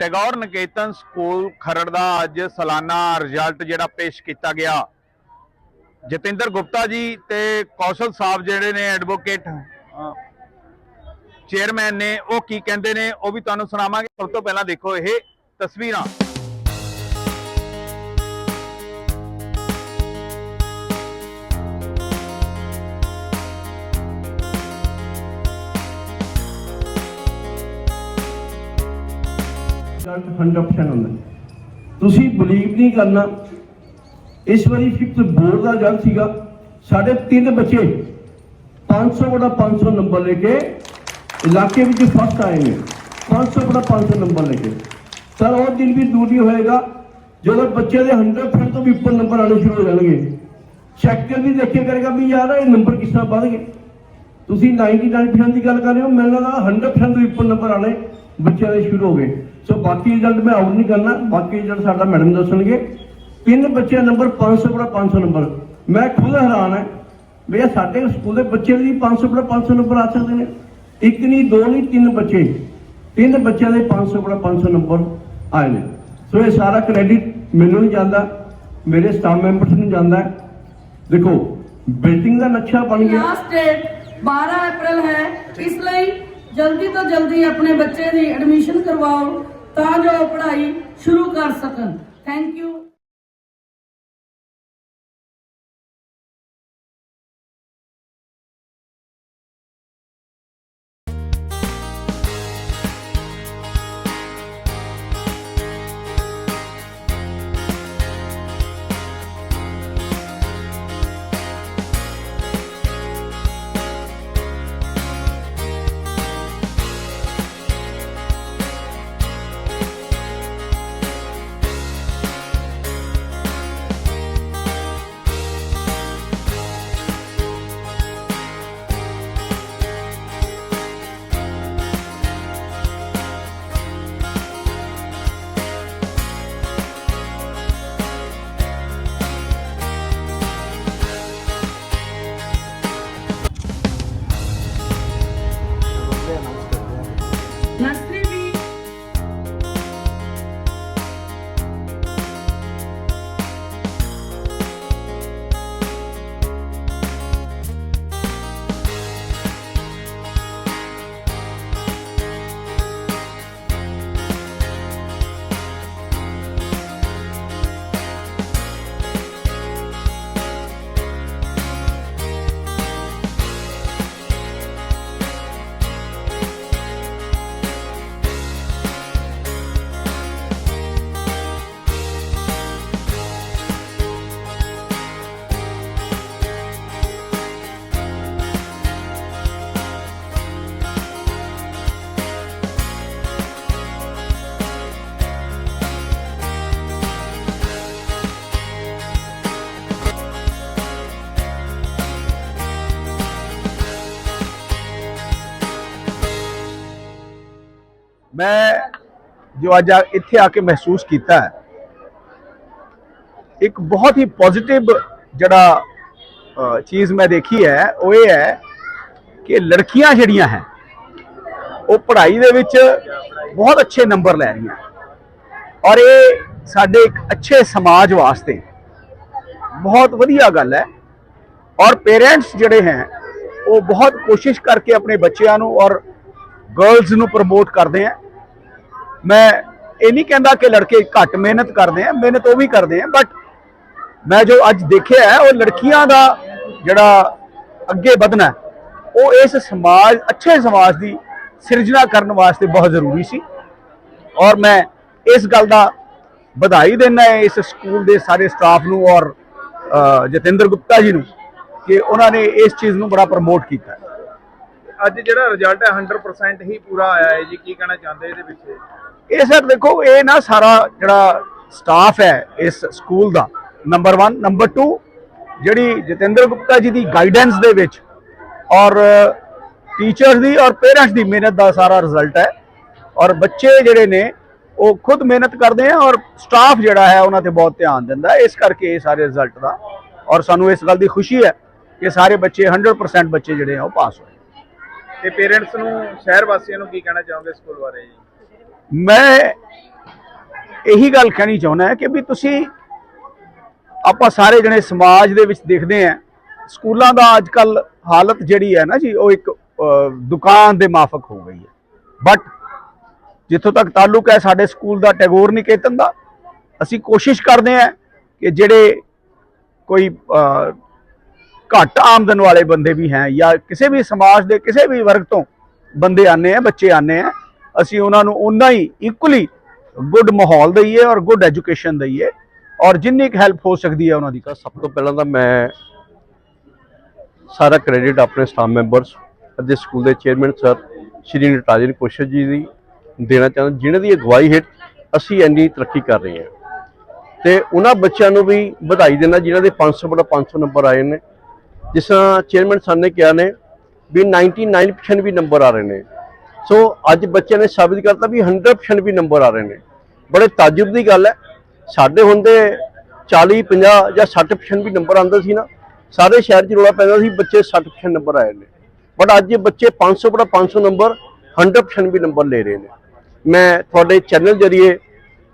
Tagore Niketan school Kharar ਦਾ ਅੱਜ ਸਾਲਾਨਾ ਰਿਜ਼ਲਟ ਜਿਹੜਾ ਪੇਸ਼ ਕੀਤਾ ਗਿਆ। ਜਤਿੰਦਰ ਗੁਪਤਾ ਜੀ ਤੇ ਕੌਸ਼ਲ ਸਾਹਿਬ ਜਿਹੜੇ ਨੇ ਐਡਵੋਕੇਟ ਚੇਅਰਮੈਨ ਨੇ, ਉਹ ਕੀ ਕਹਿੰਦੇ ਨੇ, ਉਹ ਵੀ ਤੁਹਾਨੂੰ ਸੁਣਾਵਾਂਗੇ। ਸਭ ਤੋਂ ਪਹਿਲਾਂ ਦੇਖੋ ਇਹ ਤਸਵੀਰਾਂ। ਰਿਜ਼ਲਟ 100% ਹੁੰਦਾ। ਤੁਸੀਂ ਬਲੀਵ ਨਹੀਂ ਕਰਨਾ। ਇਸ ਵਾਰੀ ਫਿਫਥ ਬੋਰਡ ਦਾ ਰਿਜ਼ਲਟ ਸੀਗਾ। ਸਾਡੇ ਤਿੰਨ ਬੱਚੇ 500 ਬੜਾ 500 ਨੰਬਰ ਲੈ ਕੇ ਇਲਾਕੇ ਵਿੱਚ ਫਸਟ ਆਏ ਨੇ। 500 ਬੜਾ 500 ਨੰਬਰ ਲੈ ਕੇ। ਸਰ ਉਹ ਦਿਨ ਵੀ ਦੂਰ ਨਹੀਂ ਹੋਏਗਾ। ਜਦੋਂ ਬੱਚੇ ਦੇ 100% ਤੋਂ ਵੀ ਉੱਪਰ ਨੰਬਰ ਆਣੇ ਸ਼ੁਰੂ ਹੋ ਜਾਣਗੇ। ਚੈੱਕ ਵੀ ਦੇਖਿਆ ਕਰੇਗਾ ਵੀ ਯਾਰ, ਇਹ ਨੰਬਰ ਕਿਸ ਤਰ੍ਹਾਂ ਵੱਧ ਗਏ। ਤੁਸੀਂ 99% ਦੀ ਗੱਲ ਕਰ ਰਹੇ ਹੋ, ਮੈਨੂੰ ਲੱਗਦਾ 100% ਤੋਂ ਉੱਪਰ ਨੰਬਰ ਆਣੇ ਬੱਚਿਆਂ ਦੇ ਸ਼ੁਰੂ ਹੋ ਗਏ। ਸੋ ਬਾਕੀ ਰਿਜ਼ਲਟ ਮੈਂ ਆਊਟ ਨਹੀਂ ਕਰਨਾ, ਬਾਕੀ ਰਿਜ਼ਲਟ ਸਾਡਾ ਮੈਡਮ ਦੱਸਣਗੇ। ਤਿੰਨ ਬੱਚਿਆਂ ਨੰਬਰ 500 ਬੜਾ 500 ਨੰਬਰ ਮੈਂ ਖੁਦ ਹੈਰਾਨ ਹਾਂ ਵੀ ਸਾਡੇ ਸਕੂਲ ਦੇ ਬੱਚੇ ਵੀ 500 ਬੜਾ 500 ਨੰਬਰ ਆ ਸਕਦੇ ਨੇ। ਇੱਕ ਨਹੀਂ, ਦੋ ਨਹੀਂ, ਤਿੰਨ ਬੱਚੇ। ਤਿੰਨ ਬੱਚਿਆਂ ਦੇ 500 ਬੜਾ 500 ਨੰਬਰ ਆਏ ਨੇ। ਸੋ ਇਹ ਸਾਰਾ ਕ੍ਰੈਡਿਟ ਮੈਨੂੰ ਨਹੀਂ ਜਾਂਦਾ, ਮੇਰੇ ਸਟਾਫ ਮੈਂਬਰਸ ਨੂੰ ਜਾਂਦਾ। ਦੇਖੋ ਬਿਲਡਿੰਗ ਦਾ ਨਕਸ਼ਾ ਬਣ ਗਿਆ। ਲਾਸਟ ਡੇਟ 12 ਅਪ੍ਰੈਲ ਹੈ। ਇਸ ਲਈ ਜਲਦੀ ਤੋਂ ਜਲਦੀ ਆਪਣੇ ਬੱਚੇ ਦੀ ਐਡਮਿਸ਼ਨ ਕਰਵਾਓ। ਤਾਂ ਜੋ ਉਹ ਪੜ੍ਹਾਈ ਸ਼ੁਰੂ ਕਰ ਸਕਣ। ਥੈਂਕ ਯੂ ਮੈਂ ਜੋ ਅੱਜ ਇੱਥੇ ਆ ਕੇ ਮਹਿਸੂਸ ਕੀਤਾ ਹੈ, ਇੱਕ ਬਹੁਤ ਹੀ ਪੋਜ਼ਿਟਿਵ ਜਿਹੜਾ ਚੀਜ਼ ਮੈਂ ਦੇਖੀ ਹੈ, ਉਹ ਇਹ ਹੈ ਕਿ ਲੜਕੀਆਂ ਜਿਹੜੀਆਂ ਹੈ, ਉਹ ਪੜ੍ਹਾਈ ਦੇ ਵਿੱਚ ਬਹੁਤ ਅੱਛੇ ਨੰਬਰ ਲੈ ਰਹੀਆਂ ਔਰ ਇਹ ਸਾਡੇ ਇੱਕ ਅੱਛੇ ਸਮਾਜ ਵਾਸਤੇ ਬਹੁਤ ਵਧੀਆ ਗੱਲ ਹੈ। ਔਰ ਪੇਰੈਂਟਸ ਜਿਹੜੇ ਹੈ, ਉਹ ਬਹੁਤ ਕੋਸ਼ਿਸ਼ ਕਰਕੇ ਆਪਣੇ ਬੱਚਿਆਂ ਨੂੰ ਔਰ ਗਰਲਸ ਨੂੰ ਪ੍ਰਮੋਟ ਕਰਦੇ ਆ ਮੈਂ ਇਹ ਨਹੀਂ ਕਹਿੰਦਾ ਕਿ ਲੜਕੇ ਘੱਟ ਮਿਹਨਤ ਕਰਦੇ ਆ, ਮਿਹਨਤ ਉਹ ਵੀ ਕਰਦੇ ਆ ਬਟ ਮੈਂ ਜੋ ਅੱਜ ਦੇਖਿਆ ਹੈ, ਉਹ ਲੜਕੀਆਂ ਦਾ ਜਿਹੜਾ ਅੱਗੇ ਵਧਣਾ ਉਹ ਇਸ ਸਮਾਜ, ਅੱਛੇ ਸਮਾਜ ਦੀ ਸਿਰਜਣਾ ਕਰਨ ਵਾਸਤੇ ਬਹੁਤ ਜ਼ਰੂਰੀ ਸੀ। ਔਰ ਮੈਂ ਇਸ ਗੱਲ ਦਾ ਵਧਾਈ ਦਿੰਦਾ ਹੈ ਇਸ ਸਕੂਲ ਦੇ ਸਾਰੇ ਸਟਾਫ ਨੂੰ ਔਰ ਜਤਿੰਦਰ ਗੁਪਤਾ ਜੀ ਨੂੰ ਕਿ ਉਹਨਾਂ ਨੇ ਇਸ ਚੀਜ਼ ਨੂੰ ਬੜਾ ਪ੍ਰਮੋਟ ਕੀਤਾ ਅੱਜ ਜਿਹੜਾ ਰਿਜ਼ਲਟ ਹੈ 100% ਹੀ ਪੂਰਾ ਆਇਆ ਹੈ ਜੀ, ਕੀ ਕਹਿਣਾ ਚਾਹੁੰਦੇ ਇਹਦੇ ਵਿੱਚ? ਇਹ ਸਰ ਦੇਖੋ, ਇਹ ਨਾ ਸਾਰਾ ਜਿਹੜਾ ਸਟਾਫ ਹੈ ਇਸ ਸਕੂਲ ਦਾ ਨੰਬਰ 1 ਨੰਬਰ 2 ਜਿਹੜੀ ਜਤਿੰਦਰ ਗੁਪਤਾ ਜੀ ਦੀ ਗਾਈਡੈਂਸ ਦੇ ਵਿੱਚ ਔਰ ਟੀਚਰਸ ਦੀ ਔਰ ਪੇਰੈਂਟਸ ਦੀ ਮਿਹਨਤ ਦਾ ਸਾਰਾ ਰਿਜ਼ਲਟ ਹੈ। ਔਰ ਬੱਚੇ ਜਿਹੜੇ ਨੇ, ਉਹ ਖੁਦ ਮਿਹਨਤ ਕਰਦੇ ਆ ਔਰ ਸਟਾਫ ਜਿਹੜਾ ਹੈ ਉਹਨਾਂ ਤੇ ਬਹੁਤ ਧਿਆਨ ਦਿੰਦਾ ਇਸ ਕਰਕੇ ਇਹ ਸਾਰੇ ਰਿਜ਼ਲਟ ਦਾ। ਔਰ ਸਾਨੂੰ ਇਸ ਗੱਲ ਦੀ ਖੁਸ਼ੀ ਹੈ ਕਿ ਸਾਰੇ ਬੱਚੇ 100% ਬੱਚੇ ਜਿਹੜੇ ਆ ਉਹ ਪਾਸ ਹੋਏ। ਤੇ ਪੇਰੈਂਟਸ ਨੂੰ ਸ਼ਹਿਰ ਵਾਸੀਆਂ ਨੂੰ ਕੀ ਕਹਿਣਾ ਚਾਹੋਗੇ ਸਕੂਲ ਬਾਰੇ ਜੀ? ਮੈਂ ਇਹੀ ਗੱਲ ਕਹਿਣੀ ਚਾਹੁੰਦਾ ਕਿ ਵੀ ਤੁਸੀਂ ਆਪਾਂ ਸਾਰੇ ਜਣੇ ਸਮਾਜ ਦੇ ਵਿੱਚ ਦੇਖਦੇ ਆ ਸਕੂਲਾਂ ਦਾ ਅੱਜ ਕੱਲ ਹਾਲਤ ਜਿਹੜੀ ਹੈ ਨਾ ਜੀ, ਉਹ ਇੱਕ ਦੁਕਾਨ ਦੇ ਮਾਫਕ ਹੋ ਗਈ ਹੈ। ਬਟ ਜਿੱਥੋਂ ਤੱਕ ਤਾਲੁਕ ਹੈ, ਸਾਡੇ ਸਕੂਲ ਦਾ ਟੈਗੋਰ ਨਿਕੇਤਨ ਦਾ, ਅਸੀਂ ਕੋਸ਼ਿਸ਼ ਕਰਦੇ ਹਾਂ ਕਿ ਜਿਹੜੇ ਕੋਈ ਘੱਟ ਆਮਦਨ ਵਾਲੇ ਬੰਦੇ ਵੀ ਹੈ ਜਾਂ ਕਿਸੇ ਵੀ ਸਮਾਜ ਦੇ ਕਿਸੇ ਵੀ ਵਰਗ ਤੋਂ ਬੰਦੇ ਆਨੇ ਆ, ਬੱਚੇ ਆਨੇ ਆ ਅਸੀਂ ਉਹਨਾਂ ਨੂੰ ਉਨਾ ਹੀ ਇਕੁਅਲੀ ਗੁੱਡ ਮਾਹੌਲ ਦਈਏ ਔਰ ਗੁੱਡ ਐਜੂਕੇਸ਼ਨ ਦਈਏ। ਔਰ ਜਿੰਨੀ ਕੁ ਹੈਲਪ ਹੋ ਸਕਦੀ ਹੈ ਉਹਨਾਂ ਦੀ। ਤਾਂ ਸਭ ਤੋਂ ਪਹਿਲਾਂ ਤਾਂ ਮੈਂ ਸਾਰਾ ਕ੍ਰੈਡਿਟ ਆਪਣੇ ਸਟਾਫ ਮੈਂਬਰਸ ਅਤੇ ਸਕੂਲ ਦੇ ਚੇਅਰਮੈਨ ਸਰ ਸ਼੍ਰੀ ਨਟਾਜਨ ਕੋਸ਼ਲ ਜੀ ਦੀ ਦੇਣਾ ਚਾਹੁੰਦਾ, ਜਿਨ੍ਹਾਂ ਦੀ ਅਗਵਾਈ ਹੇਠ ਅਸੀਂ ਇੰਨੀ ਤਰੱਕੀ ਕਰ ਰਹੇ ਹਾਂ। ਤੇ ਉਹਨਾਂ ਬੱਚਿਆਂ ਨੂੰ ਵੀ ਵਧਾਈ ਦੇਣਾ, ਜਿਨ੍ਹਾਂ ਦੇ 500 ਬੜਾ 500 ਨੰਬਰ ਆਏ ਨੇ। ਜਿਸ ਤਰ੍ਹਾਂ ਚੇਅਰਮੈਨ ਸਰ ਨੇ ਕਿਹਾ ਨੇ ਵੀ 99% ਵੀ ਨੰਬਰ ਆ ਰਹੇ ਨੇ। ਸੋ ਅੱਜ ਬੱਚਿਆਂ ਨੇ ਸਾਬਿਤ ਕਰਤਾ ਵੀ 100% ਵੀ ਨੰਬਰ ਆ ਰਹੇ ਨੇ। ਬੜੇ ਤਾਜੁਬ ਦੀ ਗੱਲ ਹੈ। ਸਾਡੇ ਹੁੰਦੇ 40 50 ਜਾਂ 60% ਵੀ ਨੰਬਰ ਆਉਂਦਾ ਸੀ ਨਾ। ਸਾਰੇ ਸ਼ਹਿਰ 'ਚ ਰੌਲਾ ਪੈਂਦਾ ਸੀ, ਬੱਚੇ 60% ਨੰਬਰ ਆਏ ਨੇ। ਬਟ ਅੱਜ ਇਹ ਬੱਚੇ 500 ਬੜਾ 500 ਨੰਬਰ 100% ਵੀ ਨੰਬਰ ਲੈ ਰਹੇ ਨੇ। ਮੈਂ ਤੁਹਾਡੇ ਚੈਨਲ ਜਰੀਏ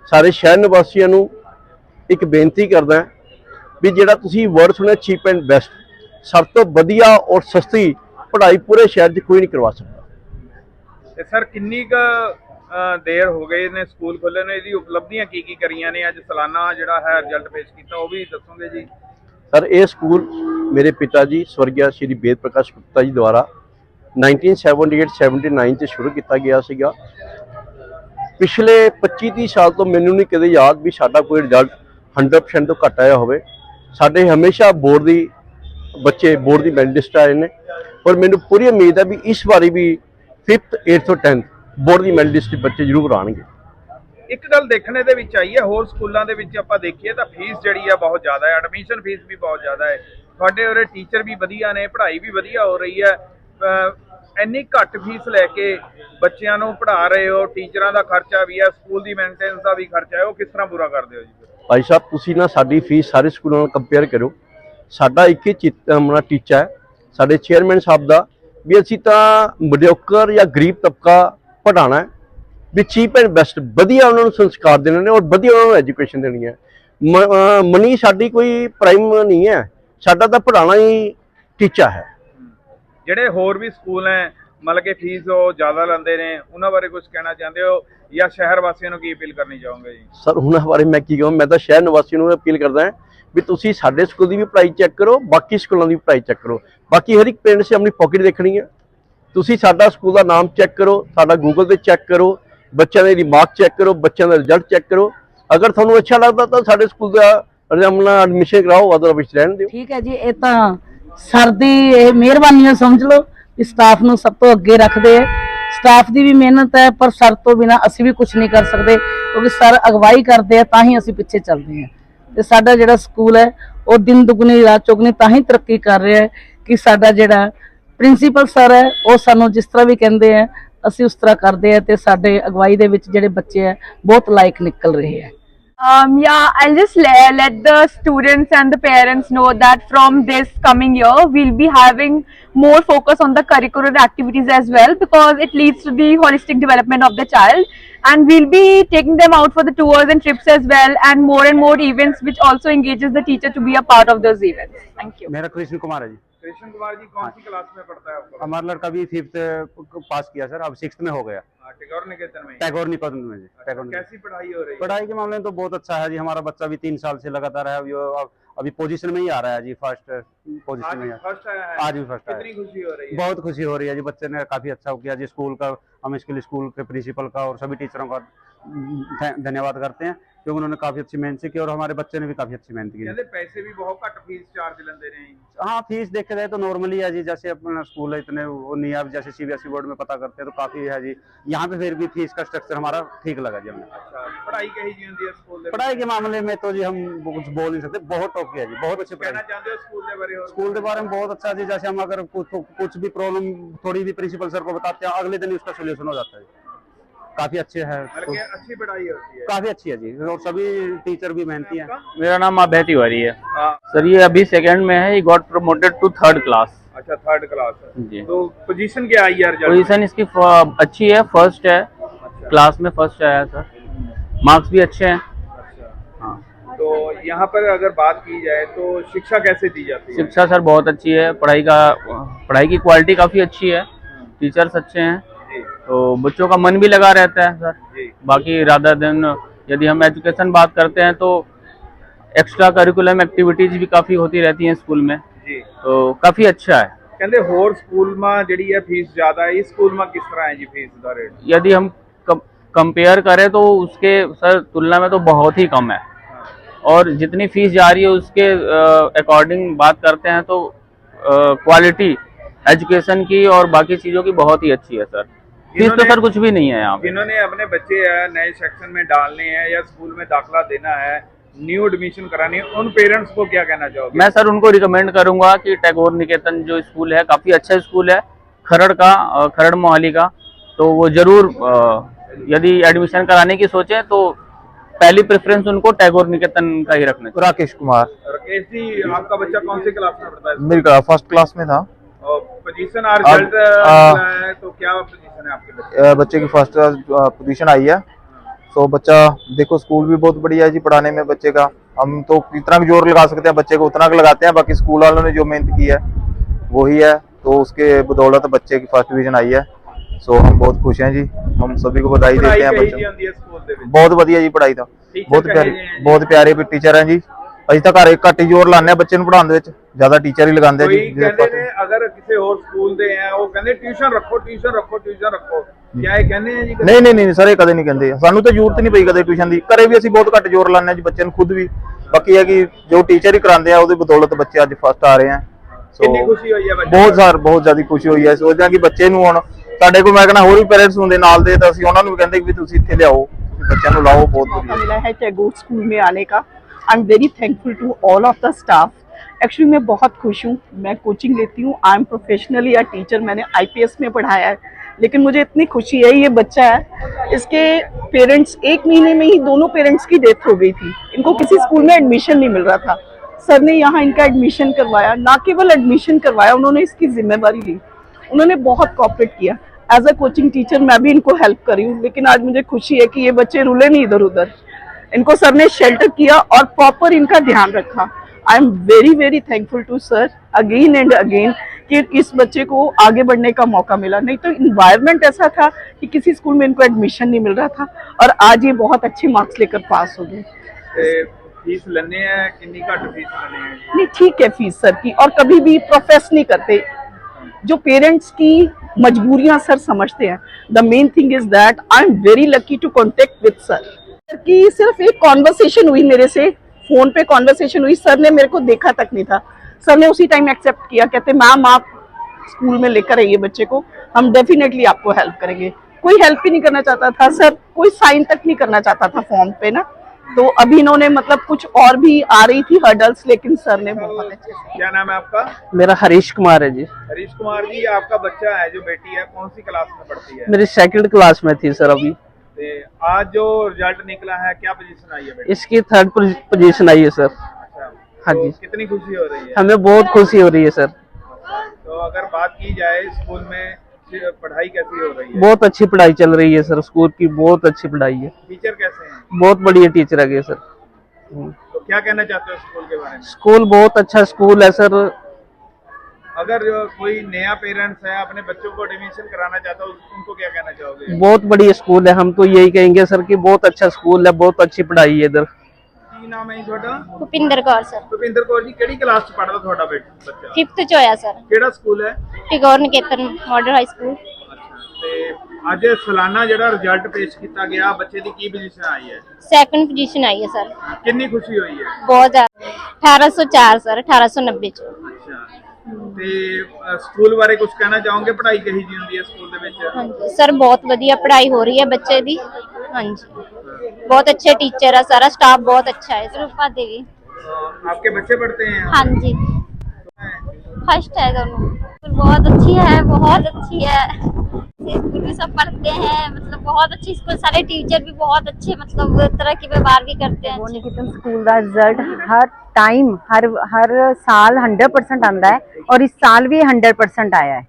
ਸਾਰੇ ਸ਼ਹਿਰ ਨਿਵਾਸੀਆਂ ਨੂੰ ਇੱਕ ਬੇਨਤੀ ਕਰਦਾ ਵੀ ਜਿਹੜਾ ਤੁਸੀਂ ਵਰਡ ਸੁਣਿਆ ਚੀਪ ਐਂਡ ਬੈਸਟ ਸਭ ਤੋਂ ਵਧੀਆ ਔਰ ਸਸਤੀ ਪੜ੍ਹਾਈ ਪੂਰੇ ਸ਼ਹਿਰ 'ਚ ਕੋਈ ਨਹੀਂ ਕਰਵਾ ਸਕਦਾ। ਤੇ ਸਰ, ਕਿੰਨੀ ਕ ਦੇਰ ਹੋ ਗਈ ਨੇ ਸਕੂਲ ਖੁੱਲੇ ਨੇ ਇਹਦੀ ਉਪਲਬਧੀਆਂ ਕੀ ਕੀ ਕਰੀਆਂ ਨੇ? ਅੱਜ ਸਾਲਾਨਾ ਜਿਹੜਾ ਹੈ ਰਿਜ਼ਲਟ ਪੇਸ਼ ਕੀਤਾ, ਉਹ ਵੀ ਦੱਸੋਗੇ ਜੀ? ਸਰ, ਇਹ ਸਕੂਲ ਮੇਰੇ ਪਿਤਾ ਜੀ, ਸਵਰਗਿਆ ਸ਼੍ਰੀ ਬੇਦ ਪ੍ਰਕਾਸ਼ ਗੁਪਤਾ ਜੀ ਦੁਆਰਾ 1978-79 ਚ ਸ਼ੁਰੂ ਕੀਤਾ ਗਿਆ ਸੀਗਾ। ਪਿਛਲੇ 25-30 ਸਾਲ ਤੋਂ ਮੈਨੂੰ ਨਹੀਂ ਕਦੇ ਯਾਦ ਵੀ ਸਾਡਾ ਕੋਈ ਰਿਜ਼ਲਟ 100% ਤੋਂ ਘੱਟ ਆਇਆ ਹੋਵੇ। ਸਾਡੇ ਹਮੇਸ਼ਾ ਬੋਰਡ ਦੀ, ਬੱਚੇ ਬੋਰਡ ਦੀ ਮੈਡਲਿਸਟ ਆਏ ਨੇ। ਪਰ ਮੈਨੂੰ ਪੂਰੀ ਉਮੀਦ ਹੈ ਵੀ ਇਸ ਵਾਰੀ ਵੀ 5th 8th ਤੋਂ 10th ਬੋਰਡ ਦੀ ਮੈਡਲਿਸਟ ਬੱਚੇ ਜ਼ਰੂਰ ਆਉਣਗੇ। ਇੱਕ ਗੱਲ ਦੇਖਣੇ ਦੇ ਵਿੱਚ ਆਈ ਹੈ ਹੋਰ ਸਕੂਲਾਂ ਦੇ ਵਿੱਚ ਆਪਾਂ ਦੇਖੀਏ ਤਾਂ ਫੀਸ ਜਿਹੜੀ ਆ ਬਹੁਤ ਜ਼ਿਆਦਾ ਹੈ ਐਡਮਿਸ਼ਨ ਫੀਸ ਵੀ ਬਹੁਤ ਜ਼ਿਆਦਾ ਹੈ। ਤੁਹਾਡੇ ਉਰੇ ਟੀਚਰ ਵੀ ਵਧੀਆ ਨੇ ਪੜ੍ਹਾਈ ਵੀ ਵਧੀਆ ਹੋ ਰਹੀ ਹੈ। ਇੰਨੀ ਘੱਟ ਫੀਸ ਲੈ ਕੇ ਬੱਚਿਆਂ ਨੂੰ ਪੜ੍ਹਾ ਰਹੇ ਹੋ ਟੀਚਰਾਂ ਦਾ ਖਰਚਾ ਵੀ ਹੈ ਸਕੂਲ ਦੀ ਮੇਨਟੇਨੈਂਸ ਦਾ ਵੀ ਖਰਚਾ ਹੈ ਉਹ ਕਿਸ ਤਰ੍ਹਾਂ ਪੂਰਾ ਕਰਦੇ ਹੋ ਜੀ? ਭਾਈ ਸਾਹਿਬ ਤੁਸੀਂ ਨਾ ਸਾਡੀ ਫੀਸ ਸਾਰੇ ਸਕੂਲਾਂ ਨਾਲ ਕੰਪੇਅਰ ਕਰੋ ਸਾਡਾ ਇੱਕ ਹੀ ਚਿੱਤ ਟੀਚਾ ਹੈ ਸਾਡੇ ਚੇਅਰਮੈਨ ਸਾਹਿਬ ਦਾ ਵੀ ਅਸੀਂ ਤਾਂ ਮਡਿਓਕਰ ਜਾਂ ਗਰੀਬ ਤਬਕਾ ਪੜਾਣਾ ਹੈ ਵੀ ਚੀਪ ਐਂਡ ਬੈਸਟ ਵਧੀਆ ਉਹਨਾਂ ਨੂੰ ਸੰਸਕਾਰ ਦੇਣੇ ਨੇ ਔਰ ਵਧੀਆ ਉਹਨਾਂ ਨੂੰ ਐਜੂਕੇਸ਼ਨ ਦੇਣੀ ਹੈ। ਮਨੀ ਸਾਡੀ ਕੋਈ ਪ੍ਰਾਈਮ ਨਹੀਂ ਹੈ ਸਾਡਾ ਤਾਂ ਪੜਾਣਾ ਹੀ ਟੀਚਾ ਹੈ। ਜਿਹੜੇ ਹੋਰ ਵੀ ਸਕੂਲ ਹੈ ਮਤਲਬ ਕਿ ਫੀਸ ਉਹ ਜ਼ਿਆਦਾ ਲੈਂਦੇ ਨੇ ਉਹਨਾਂ ਬਾਰੇ ਕੁਝ ਕਹਿਣਾ ਚਾਹੁੰਦੇ ਹੋ ਜਾਂ ਸ਼ਹਿਰ ਵਾਸੀਆਂ ਨੂੰ ਕੀ ਅਪੀਲ ਕਰਨੀ ਚਾਹੋਗੇ ਜੀ? ਸਰ ਉਹਨਾਂ ਬਾਰੇ ਮੈਂ ਕੀ ਕਹਾਂ ਮੈਂ ਤਾਂ ਸ਼ਹਿਰ ਨਿਵਾਸੀਆਂ ਨੂੰ ਅਪੀਲ ਕਰਦਾ ਹਾਂ ਵੀ ਤੁਸੀਂ ਸਾਡੇ ਸਕੂਲ ਦੀ ਵੀ ਪੜ੍ਹਾਈ ਚੈੱਕ ਕਰੋ, ਬਾਕੀ ਸਕੂਲਾਂ ਦੀ ਵੀ ਪੜ੍ਹਾਈ ਚੈੱਕ ਕਰੋ। ਬਾਕੀ ਹਰ ਇੱਕ ਪੇਰੈਂਟਸ ਨੇ ਆਪਣੀ ਪਾਕਟ ਦੇਖਣੀ ਹੈ ਤੁਸੀਂ ਸਾਡਾ ਸਕੂਲ ਦਾ ਨਾਮ ਚੈੱਕ ਕਰੋ, ਸਾਡਾ ਗੂਗਲ ਤੇ ਚੈੱਕ ਕਰੋ, ਬੱਚਿਆਂ ਦੇ ਰਿਮਾਰਕ ਚੈੱਕ ਕਰੋ, ਬੱਚਿਆਂ ਦਾ ਰਿਜ਼ਲਟ ਚੈੱਕ ਕਰੋ। ਅਗਰ ਤੁਹਾਨੂੰ ਅੱਛਾ ਲੱਗਦਾ ਤਾਂ ਸਾਡੇ ਸਕੂਲ ਦਾ ਆਪਣਾ ਐਡਮਿਸ਼ਨ ਕਰਾਓ ਅਦਰਵਾਈਜ਼ ਰਹਿਣ ਦਿਓ। ਠੀਕ ਹੈ ਜੀ, ਇਹ ਤਾਂ ਸਰ ਦੀ ਇਹ ਮਿਹਰਬਾਨੀ ਹੈ ਸਮਝ ਲਓ ਕਿ ਸਟਾਫ ਨੂੰ ਸਭ ਤੋਂ ਅੱਗੇ ਰੱਖਦੇ ਹੈ ਸਟਾਫ ਦੀ ਵੀ ਮਿਹਨਤ ਹੈ, ਪਰ ਸਰ ਤੋਂ ਬਿਨਾ ਅਸੀਂ ਵੀ ਕੁਝ ਨਹੀਂ ਕਰ ਸਕਦੇ, ਕਿਉਂਕਿ ਸਰ ਅਗਵਾਈ ਕਰਦੇ ਆ, ਤਾਂ ਹੀ ਅਸੀਂ ਪਿੱਛੇ ਚੱਲਦੇ ਹਾਂ ਤੇ ਸਾਡਾ ਜਿਹੜਾ ਸਕੂਲ ਹੈ, ਉਹ ਦਿਨ ਦੁਗਣੀ, ਰਾਤ ਚੌਗਣੀ ਤਾਂ ਹੀ ਤਰੱਕੀ ਕਰ ਰਿਹਾ ਹੈ ਕਿ ਸਾਡਾ ਜਿਹੜਾ ਪ੍ਰਿੰਸੀਪਲ ਸਰ ਹੈ, ਉਹ ਸਾਨੂੰ ਜਿਸ ਤਰ੍ਹਾਂ ਵੀ ਕਹਿੰਦੇ ਆ, ਅਸੀਂ ਉਸ ਤਰ੍ਹਾਂ ਕਰਦੇ ਆ ਤੇ ਸਾਡੇ ਅਗਵਾਈ ਦੇ ਵਿੱਚ ਜਿਹੜੇ ਬੱਚੇ ਹੈ ਬਹੁਤ ਲਾਇਕ ਨਿਕਲ ਰਹੇ ਹੈ Um, yeah, I'll just let the students and the parents know that from this coming year, we'll be having more focus on the curricular activities as well because it leads to the holistic development of the child. And we'll be taking them out for the tours and trips as well, and more and more events, which also engages the teacher to be a part of those events. Thank you. Kumaraji. Krishna Kumar ji कौन सी class में पढ़ता है आपका? हमारा लड़का भी fifth पास किया sir अब सिक्स में हो गया। हाँ, टिगोर निकेतन में टैगोर निकेतन में जी अच्छा, टैगोर कैसी पढ़ाई हो रही है? पढ़ाई के मामले में तो बहुत अच्छा है जी। हमारा बच्चा भी तीन साल से लगातार है। अभी अभी पोजीशन में ही आ रहा है जी फ़र्स्ट पोजीशन में फ़र्स्ट आया है? आज भी फ़र्स्ट कितनी खुशी हो रही है? बहुत खुशी हो रही है जी। बच्चे ने काफ़ी अच्छा किया जी। स्कूल का हम इसके लिए स्कूल के प्रिंसिपल का और सभी टीचरों का धन्यवाद करते हैं। क्योंकि उन्होंने काफ़ी अच्छी मेहनत की और हमारे बच्चे ने भी काफ़ी अच्छी मेहनत की। पैसे भी बहुत घट फ़ीस चार्ज लेंदे ने हाँ। फ़ीस देखे जाए तो नॉर्मली है जी जैसे अपना स्कूल है इतने वो नहीं अब जैसे सीबीएसई बोर्ड में पता करते हैं तो काफ़ी है जी। यहाँ पे फिर भी फ़ीस का स्ट्रक्चर हमारा ठीक लगा जी हमें अच्छा पढ़ाई कही जी होंदी स्कूल पढ़ाई के मामले में तो जी हम कुछ बोल नहीं सकते बहुत टॉप किया जी बहुत अच्छी कहना चाहते हो स्कूल के बारे स्कूल के बारे में बहुत अच्छा जी जैसे हम अगर कुछ कुछ भी प्रॉब्लम थोड़ी भी प्रिंसिपल सर को बताते हैं अगले दिन उसका सोल्यूशन हो जाता है। काफ़ी अच्छे है। मतलब कि अच्छी पढ़ाई होती है। काफ़ी अच्छी है जी। और सभी टीचर भी मेहनती हैं? मेरा नाम अभय तिवारी है। हाँ सर ये अभी सेकंड में है। He got promoted to third class अच्छा थर्ड क्लास है। जी। तो पोजीशन क्या आई है रिज़ल्ट पोजीशन इसकी अच्छी है। फ़र्स्ट है। अच्छा। क्लास में फ़र्स्ट आया सर मार्क्स भी अच्छे हैं। हाँ। तो यहाँ पर अगर बात की जाए तो शिक्षा कैसे दी जाती है? शिक्षा सर बहुत अच्छी है। पढ़ाई का पढ़ाई की क्वालिटी काफ़ी अच्छी है। टीचर्स अच्छे हैं। तो बच्चों का मन भी लगा रहता है सर जी बाकी राधा दिन यदि हम एजुकेशन बात करते हैं तो एक्स्ट्रा करिकुलम एक्टिविटीज़ भी काफ़ी होती रहती हैं स्कूल में ਜੀ तो काफ़ी अच्छा है ਕਹਿੰਦੇ ਹੋਰ ਸਕੂਲਾਂ ਜਿਹੜੀ ਹੈ ਫੀਸ ਜ਼ਿਆਦਾ ਹੈ ਇਸ ਸਕੂਲ में किस तरह है जी फीस का रेट यदि हम कंपेयर करें तो उसके सर तुलना में तो बहुत ही कम है और जितनी फीस जा रही है उसके अकॉर्डिंग बात करते हैं तो क्वालिटी एजुकेशन की और बाकी चीज़ों की बहुत ही अच्छी है सर फ़ीस तो सर कुछ भी नहीं है यहाँ पे। जिन्होंने अपने बच्चे नए सेक्शन में डालने हैं या स्कूल में दाखला देना है न्यू एडमिशन करानी है उन पेरेंट्स को क्या कहना चाहोगे? मैं सर उनको रिकमेंड करूँगा कि टैगोर निकेतन जो स्कूल है काफ़ी अच्छा स्कूल है खरड़ का खरड़ मोहाली का। तो वो ज़रूर यदि एडमिशन कराने की सोचे तो पहली प्रेफरेंस उनको टैगोर निकेतन का ही रखना राकेश कुमार। राकेश जी आपका बच्चा कौन सी क्लास में पढ़ता है? मेरी फ़र्स्ट क्लास में था। और पोजीशन और रिज़ल्ट आ, है तो क्या पोजीशन है आपके बच्चे अ, बच्चे की फर्स्ट पोजीशन आई है तो बच्चा देखो स्कूल भी बहुत बढ़िया है जी पढ़ाने में बच्चे का हम तो इतना भी जोर लगा सकते हैं बच्चे को उतना भी लगाते हैं बाकी स्कूल वालों ने जो मेहनत की है वही है तो उसके बदौलत बच्चे की फर्स्ट डिवीजन आई है सो हम बहुत खुश हैं जी हम सभी को बधाई पढ़ाई देते हैं कही बच्चों जी ਹੁੰਦੀ ਹੈ ਸਕੂਲ ਦੇ ਵਿੱਚ ਬਹੁਤ ਵਧੀਆ ਜੀ ਪੜ੍ਹਾਈ ਦਾ Teacher ਬਹੁਤ ਕਹੇ ਪਿਆਰੇ ਜਿਹੇ ਹੈ ਜੀ? ਬਹੁਤ ਪਿਆਰੇ ਵੀ ਟੀਚਰ ਹੈ ਜੀ ਅਸੀਂ ਤਾਂ ਘਰ ਘੱਟ ਹੀ ਜ਼ੋਰ ਲਾਉਂਦੇ ਆ ਬੱਚੇ ਨੂੰ ਪੜ੍ਹਾਉਣ ਦੇ ਵਿੱਚ ਜ਼ਿਆਦਾ ਟੀਚਰ ਹੀ ਲਗਾਉਂਦੇ ਆ ਕੋਈ ਜੀ ਕਹਿੰਦੇ ਨੇ ਅਗਰ ਕਿਸੇ ਹੋਰ ਸਕੂਲ ਦੇ ਆ ਉਹ ਕਹਿੰਦੇ ਟਿਊਸ਼ਨ ਰੱਖੋ ਟਿਊਸ਼ਨ ਰੱਖੋ ਟਿਊਸ਼ਨ ਰੱਖੋ ਕਿਆ ਇਹ ਕਹਿੰਦੇ ਆ ਜੀ ਕਦੇ? ਨਹੀਂ ਨਹੀਂ ਨਹੀਂ ਸਰ ਇਹ ਕਦੇ ਨਹੀਂ ਕਹਿੰਦੇ ਸਾਨੂੰ ਤਾਂ ਜ਼ਰੂਰਤ ਨਹੀਂ ਪਈ ਕਦੇ ਟਿਊਸ਼ਨ ਦੀ ਘਰੇ ਵੀ ਅਸੀਂ ਬਹੁਤ ਘੱਟ ਜ਼ੋਰ ਲਾਉਂਦੇ ਹਾਂ ਜੀ ਬੱਚੇ ਨੂੰ ਖੁਦ ਵੀ ਬਾਕੀ ਹੈ ਕਿ ਜੋ ਟੀਚਰ ਹੀ ਕਰਾਉਂਦੇ ਆ ਉਹਦੀ ਬਦੌਲਤ ਬੱਚੇ ਅੱਜ ਫਸਟ ਆ ਰਹੇ ਆ ਸੋ ਕਿੰਨੀ ਖੁਸ਼ੀ ਹੋਈ ਹੈ ਬੱਚੇ ਬਹੁਤ ਸਾਰ ਬਹੁਤ ਜ਼ਿਆਦਾ ਖੁਸ਼ੀ ਹੋਈ ਹੈ ਸੋਚਦੇ ਹਾਂ ਕਿ ਬੱਚੇ ਨੂੰ ਹੁਣ ਸਾਡੇ ਕੋਲ ਮੈਂ ਕਹਿੰਦਾ ਹੋਰ ਵੀ ਪੇਰੈਂਟਸ ਹੁੰਦੇ ਨਾਲ ਦੇ ਤਾਂ ਅਸੀਂ ਉਹਨਾਂ ਨੂੰ ਵੀ ਕਹਿੰਦੇ ਕਿ ਵੀ ਤੁਸੀਂ ਇੱਥੇ ਲਿਆਓ ਬੱਚਿਆਂ ਨੂੰ ਲਾਓ ਬਹੁਤ मौका ਵਧੀਆ मिला है टैगोर स्कूल में आने का I am very thankful to all of the staff actually मैं बहुत खुश हूँ। मैं कोचिंग लेती हूँ। आई एम प्रोफेशनली या टीचर मैंने आईपीएस में पढ़ाया है। लेकिन मुझे इतनी खुशी है, ये बच्चा है। इसके पेरेंट्स एक महीने में ही दोनों पेरेंट्स की डेथ हो गई थी। इनको किसी स्कूल में एडमिशन नहीं मिल रहा था। सर ने यहाँ इनका एडमिशन करवाया। ना केवल एडमिशन करवाया, उन्होंने इसकी ज़िम्मेदारी ली। उन्होंने बहुत कॉपरेट किया। एज अ कोचिंग टीचर मैं भी इनको हेल्प करी हूँ। लेकिन आज मुझे खुशी है कि ये बच्चे रुले नहीं इधर उधर इनको सर ने शेल्टर किया और प्रॉपर इनका ध्यान रखा। I am very very thankful to sir again and again कि इस बच्चे को आगे बढ़ने का मौका मिला। नहीं तो इन्वायरमेंट ऐसा था कि किसी स्कूल में इनको एडमिशन नहीं मिल रहा था और आज ये बहुत अच्छे मार्क्स लेकर पास हो गए। नहीं ठीक है फ़ीस सर की और कभी भी प्रोफेस नहीं करते। जो पेरेंट्स की मजबूरियाँ सर समझते हैं। The main thing is that I am very lucky to contact with sir की सिर्फ़ एक कॉन्वर्सेशन हुई मेरे से। फ़ोन पे कॉन्वर्सेशन हुई सर ने मेरे को देखा तक नहीं था। सर ने उसी टाइम एक्सेप्ट किया कहते मैम आप स्कूल में लेकर आइए बच्चे को हम डेफिनेटली आपको हेल्प करेंगे। कोई हेल्प ही नहीं करना चाहता था सर कोई साइन तक नहीं करना चाहता था फॉर्म पे ना। तो अभी इन्होंने मतलब कुछ और भी आ रही थी हर्डल्स लेकिन सर ने बहुत अच्छे क्या नाम है आपका? मेरा हरीश कुमार है जी। हरीश कुमार जी आपका बच्चा है जो बेटी है कौन सी क्लास में पढ़ती है? मेरी सेकंड क्लास में थी सर अभी। आज जो रिज़ल्ट निकला है क्या पोजीशन आई है बेटी इसकी थर्ड पोजीशन आई है सर अच्छा हाँ तो जी। कितनी खुशी हो रही है हमें बहुत खुशी हो रही है सर तो अगर बात की जाए स्कूल में पढ़ाई कैसी हो रही है बहुत अच्छी पढ़ाई चल रही है सर स्कूल की बहुत अच्छी पढ़ाई है टीचर कैसे हैं बहुत बढ़िया टीचर है सर तो क्या कहना चाहते हो स्कूल के बारे में स्कूल बहुत अच्छा स्कूल है सर अगर कोई नया पेरेंट्स है अपने बच्चों को एडमिशन कराना चाहता है उस- उनको क्या कहना चाहोगे बहुत बढ़िया स्कूल है हम तो यही कहेंगे सर कि बहुत अच्छा स्कूल है बहुत अच्छी पढ़ाई है इधर ਕੀ ਨਾਮ ਹੈ ਜੀ ਤੁਹਾਡਾ ਭੁਪਿੰਦਰ ਕੌਰ ਸਰ ਭੁਪਿੰਦਰ ਕੌਰ ਜੀ ਕਿਹੜੀ ਕਲਾਸ ਚ ਪੜ੍ਹਦਾ ਤੁਹਾਡਾ ਬੇਟ- ਬੱਚਾ 5th ਚ ਹੋਇਆ ਸਰ ਕਿਹੜਾ ਸਕੂਲ ਹੈ Tagore Niketan model high school ਤੇ ਅੱਜ ਸਾਲਾਨਾ ਜਿਹੜਾ ਰਿਜ਼ਲਟ ਪੇਸ਼ ਕੀਤਾ ਗਿਆ ਬੱਚੇ ਦੀ ਕੀ ਪੋਜੀਸ਼ਨ ਆਈ ਹੈ ਸੈਕੰਡ ਪੋਜੀਸ਼ਨ ਆਈ ਹੈ ਸਰ ਕਿੰਨੀ ਖੁਸ਼ੀ ਹੋਈ ਹੈ ਬਹੁਤ ਜ਼ਿਆਦਾ 1804 ਸਰ 1890 ਚ ਅੱਛਾ ਤੇ ਅ, ਸਕੂਲ ਬਾਰੇ ਕੁਝ ਕਹਿਣਾ ਚਾਹੋਗੇ ਪੜ੍ਹਾਈ ਕਹੀ ਜੀ ਹੁੰਦੀ ਹੈ ਸਕੂਲ ਦੇ ਵਿੱਚ ਹਾਂਜੀ ਸਰ ਬਹੁਤ ਵਧੀਆ ਪੜ੍ਹਾਈ ਹੋ ਰਹੀ ਹੈ ਬੱਚੇ ਦੀ ਹਾਂਜੀ ਬਹੁਤ ਅੱਛੇ ਟੀਚਰ ਆ ਸਾਰਾ ਸਟਾਫ ਬਹੁਤ ਅੱਛਾ ਹੈ ਰੂਪਾ ਦੇਵੀ अ, आपके बच्चे पढ़ते हैं ਹਾਂਜੀ फर्स्ट है दोनों स्कूल बहुत अच्छी है बहुत अच्छी है स्कूल में सब पढ़ते हैं मतलब बहुत अच्छी स्कूल सारे टीचर भी बहुत अच्छे मतलब तरह के व्यवहार भी करते हैं ਉਹ ਨਿਕੇਤਨ ਸਕੂਲ ਦਾ ਰਿਜ਼ਲਟ ਹਰ ਟਾਈਮ ਹਰ ਹਰ ਸਾਲ 100% ਆਂਦਾ ਹੈ ਔਰ ਇਸ ਸਾਲ ਵੀ 100% ਆਇਆ ਹੈ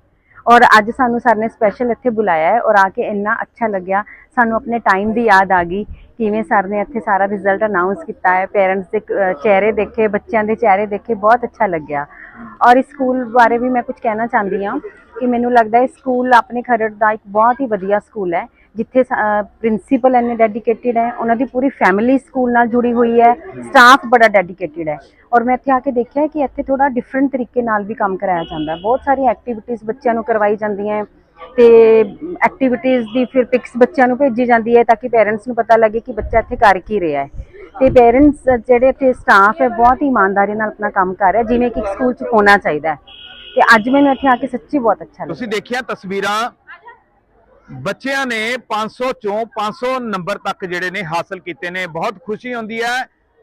ਔਰ ਅੱਜ ਸਾਨੂੰ ਸਰ ਨੇ ਸਪੈਸ਼ਲ ਇੱਥੇ ਬੁਲਾਇਆ ਹੈ ਔਰ ਆ ਕੇ ਇੰਨਾ ਅੱਛਾ ਲੱਗਿਆ ਸਾਨੂੰ ਆਪਣੇ ਟਾਈਮ ਦੀ ਯਾਦ ਆ ਗਈ, ਕਿਵੇਂ ਸਰ ਨੇ ਇੱਥੇ ਸਾਰਾ ਰਿਜ਼ਲਟ ਅਨਾਉਂਸ ਕੀਤਾ ਹੈ ਪੇਰੈਂਟਸ ਦੇ ਚਿਹਰੇ ਦੇਖੇ, ਬੱਚਿਆਂ ਦੇ ਚਿਹਰੇ ਦੇਖੇ, ਬਹੁਤ ਅੱਛਾ ਲੱਗਿਆ। ਔਰ ਇਸ ਸਕੂਲ ਬਾਰੇ ਵੀ ਮੈਂ ਕੁਝ ਕਹਿਣਾ ਚਾਹੁੰਦੀ ਹਾਂ ਕਿ ਮੈਨੂੰ ਲੱਗਦਾ ਹੈ ਸਕੂਲ ਆਪਣੇ ਖਰੜ ਦਾ ਇੱਕ ਬਹੁਤ ਹੀ ਵਧੀਆ ਸਕੂਲ ਹੈ, ਜਿੱਥੇ ਪ੍ਰਿੰਸੀਪਲ ਇੰਨੇ ਡੈਡੀਕੇਟਿਡ ਹੈ, ਉਹਨਾਂ ਦੀ ਪੂਰੀ ਫੈਮਿਲੀ ਸਕੂਲ ਨਾਲ ਜੁੜੀ ਹੋਈ ਹੈ ਸਟਾਫ ਬੜਾ ਡੈਡੀਕੇਟਿਡ ਹੈ। ਔਰ ਮੈਂ ਇੱਥੇ ਆ ਕੇ ਦੇਖਿਆ ਕਿ ਇੱਥੇ ਥੋੜਾ ਡਿਫਰੈਂਟ ਤਰੀਕੇ ਨਾਲ ਵੀ ਕੰਮ ਕਰਾਇਆ ਜਾਂਦਾ ਹੈ। ਬਹੁਤ ਸਾਰੀ ਐਕਟੀਵਿਟੀਜ਼ ਬੱਚਿਆਂ ਨੂੰ ਕਰਵਾਈ ਜਾਂਦੀਆਂ ਹੈ। ਤੇ ਐਕਟੀਵਿਟੀਜ਼ ਦੀ ਫਿਰ ਪਿਕਸ ਬੱਚਿਆਂ ਨੂੰ ਭੇਜੀ ਜਾਂਦੀ ਹੈ ਤਾਂ ਕਿ ਪੇਰੈਂਟਸ ਨੂੰ ਪਤਾ ਲੱਗੇ ਕਿ ਬੱਚਾ ਇੱਥੇ ਕਰ ਕੀ ਰਿਹਾ ਹੈ। ਤੇ ਪੇਰੈਂਟਸ ਜਿਹੜੇ ਇੱਥੇ ਸਟਾਫ ਹੈ, ਬਹੁਤ ਇਮਾਨਦਾਰੀ ਨਾਲ ਆਪਣਾ ਕੰਮ ਕਰ ਰਿਹਾ, ਜਿਵੇਂ ਕਿ ਸਕੂਲ 'ਚ ਹੋਣਾ ਚਾਹੀਦਾ ਹੈ। ਤੇ ਅੱਜ ਮੈਨੂੰ ਇੱਥੇ ਆ ਕੇ ਸੱਚੀ ਬਹੁਤ ਅੱਛਾ ਲੱਗਾ। ਤੁਸੀਂ ਦੇਖਿਆ ਤਸਵੀਰਾਂ, ਬੱਚਿਆਂ ਨੇ 500 ਚੋਂ 500 ਨੰਬਰ ਤੱਕ ਜਿਹੜੇ ਨੇ ਹਾਸਲ ਕੀਤੇ ਨੇ। ਬਹੁਤ ਖੁਸ਼ੀ ਹੁੰਦੀ ਹੈ,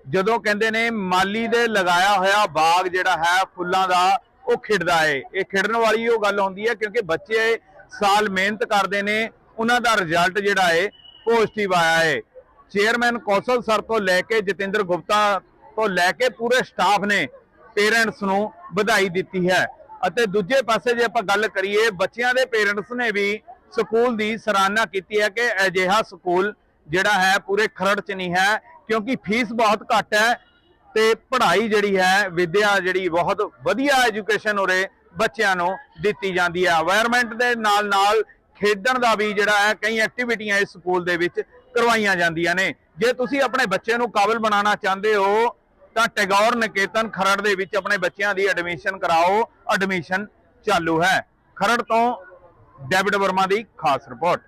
ਜਦੋਂ ਕਹਿੰਦੇ ਨੇ ਮਾਲੀ ਦੇ ਲਗਾਇਆ ਹੋਇਆ ਬਾਗ ਜਿਹੜਾ ਹੈ ਫੁੱਲਾਂ ਦਾ, ਉਹ ਖਿੜਦਾ ਏ। ਇਹ ਖਿੜਨ ਵਾਲੀ ਉਹ ਗੱਲ ਹੁੰਦੀ ਹੈ ਕਿਉਂਕਿ ਬੱਚੇ ਸਾਲ ਮਿਹਨਤ ਕਰਦੇ ਨੇ, ਉਹਨਾਂ ਦਾ ਰਿਜ਼ਲਟ ਜਿਹੜਾ ਏ ਪੋਜ਼ਿਟਿਵ ਆਇਆ ਏ। ਚੇਅਰਮੈਨ ਕੌਸ਼ਲ ਸਰ ਤੋਂ ਲੈ ਕੇ ਜਤਿੰਦਰ ਗੁਪਤਾ ਤੋਂ ਲੈ ਕੇ ਪੂਰੇ ਸਟਾਫ ਨੇ ਪੇਰੈਂਟਸ ਨੂੰ ਵਧਾਈ ਦਿੱਤੀ ਹੈ। ਅਤੇ ਦੂਜੇ ਪਾਸੇ ਜੇ ਆਪਾਂ ਗੱਲ ਕਰੀਏ, ਬੱਚਿਆਂ ਦੇ ਪੇਰੈਂਟਸ ਨੇ ਵੀ ਸਕੂਲ ਦੀ ਸਰਾਹਨਾ ਕੀਤੀ ਹੈ ਕਿ ਅਜਿਹਾ ਸਕੂਲ ਜਿਹੜਾ ਹੈ, ਪੂਰੇ ਖਰੜ ਚ ਨਹੀਂ ਹੈ, ਕਿਉਂਕਿ ਫੀਸ ਬਹੁਤ ਘੱਟ ਹੈ ਤੇ ਪੜ੍ਹਾਈ ਜਿਹੜੀ ਹੈ, ਵਿਦਿਆ ਜਿਹੜੀ ਬਹੁਤ ਵਧੀਆ ਐਜੂਕੇਸ਼ਨ ਉਰੇ ਬੱਚਿਆਂ ਨੂੰ ਦਿੱਤੀ ਜਾਂਦੀ ਹੈ এনवायरमेंट ਦੇ ਨਾਲ ਨਾਲ ਖੇਡਣ ਦਾ ਵੀ ਜਿਹੜਾ ਹੈ, ਕਈ ਐਕਟੀਵਿਟੀਆਂ ਇਸ ਸਕੂਲ ਦੇ ਵਿੱਚ ਕਰਵਾਈਆਂ ਜਾਂਦੀਆਂ ਨੇ। ਜੇ ਤੁਸੀਂ ਆਪਣੇ ਬੱਚੇ ਨੂੰ ਕਾਬਿਲ ਬਣਾਉਣਾ ਚਾਹੁੰਦੇ ਹੋ, ਤਾਂ ਟੈਗੋਰ ਨਿਕੇਤਨ ਖਰੜ ਦੇ ਵਿੱਚ ਆਪਣੇ ਬੱਚਿਆਂ ਦੀ ਐਡਮਿਸ਼ਨ ਕਰਾਓ। ਐਡਮਿਸ਼ਨ ਚਾਲੂ ਹੈ। ਖਰੜ ਤੋਂ ਡੈਵਿਡ ਵਰਮਾ ਦੀ ਖਾਸ ਰਿਪੋਰਟ।